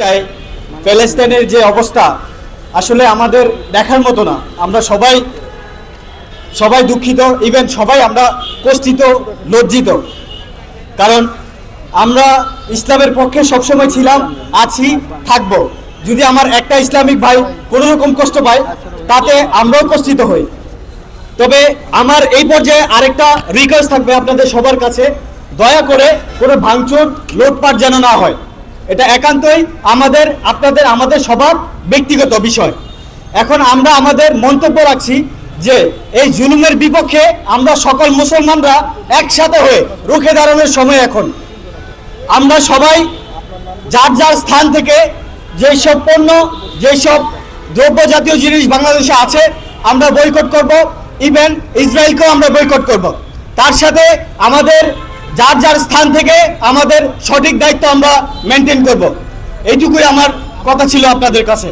চাই প্যালেস্তাইনের যে অবস্থা, আসলে আমাদের দেখার মতো না। আমরা সবাই সবাই দুঃখিত ইভেন সবাই আমরা কষ্টিত, লজ্জিত। কারণ আমরা ইসলামের পক্ষে সবসময় ছিলাম, আছি, থাকব। যদি আমার একটা ইসলামিক ভাই কোনো রকম কষ্ট পায়, তাতে আমরাও কষ্টিত হই। তবে আমার এই পর্যায়ে আরেকটা রিকোয়েস্ট থাকবে আপনাদের সবার কাছে। দয়া করে কোনো ভাঙচুর, লোটপাট যেন না হয়। এটা একান্তই আমাদের, আপনাদের, আমাদের সবার ব্যক্তিগত বিষয়। এখন আমরা আমাদের মন্তব্য রাখছি যে এই জুলুমের বিপক্ষে আমরা সকল মুসলমানরা একসাথে হয়ে রুখে দাঁড়ানোর সময় এখন। আমরা সবাই যার যার স্থান থেকে যেই সব পণ্য যেই সব দ্রব্য জাতীয় জিনিস বাংলাদেশে আছে, আমরা বয়কট করব। ইভেন ইসরায়েলকেও আমরা বয়কট করব। তার সাথে আমাদের যার যার স্থান থেকে আমাদের সঠিক দায়িত্ব আমরা মেনটেন করব। এইটুকুই আমার কথা ছিল আপনাদের কাছে।